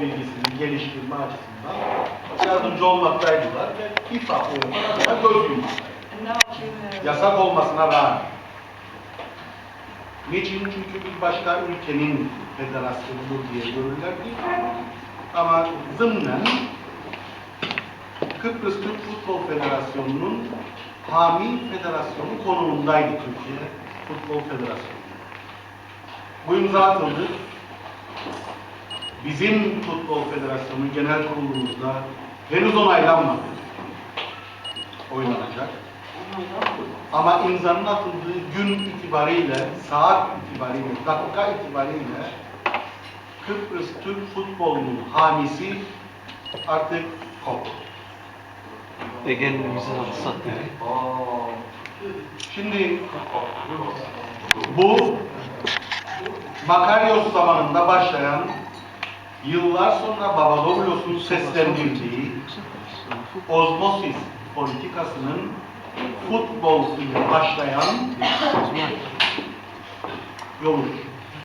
bilgisini geliştirme açısından yardımcı olmaktaydılar ve FIFA oyunlarına göz Yasak olmasına rağmen. Niçin? Çünkü bir başka ülkenin federasyonudur diye görürler değil. Ama zımnen Kıbrıs Türk Futbol Federasyonu'nun hami federasyonu konumundaydı Türkiye Futbol Federasyonu. Bu imza atıldı. Bizim Futbol Federasyonu Genel Kurulumuzda henüz onaylanmadı. Oynanacak. Ama imzanın atıldığı gün itibariyle, saat itibariyle, dakika itibariyle Kıbrıs Türk futbolunun hamisi artık koptu. Ege'nin imzasını sattı. Şimdi bu Makaryos zamanında başlayan yıllar sonra Babadoglos'un seslendirdiği ozmosis politikasının futbol ile başlayan yoludur.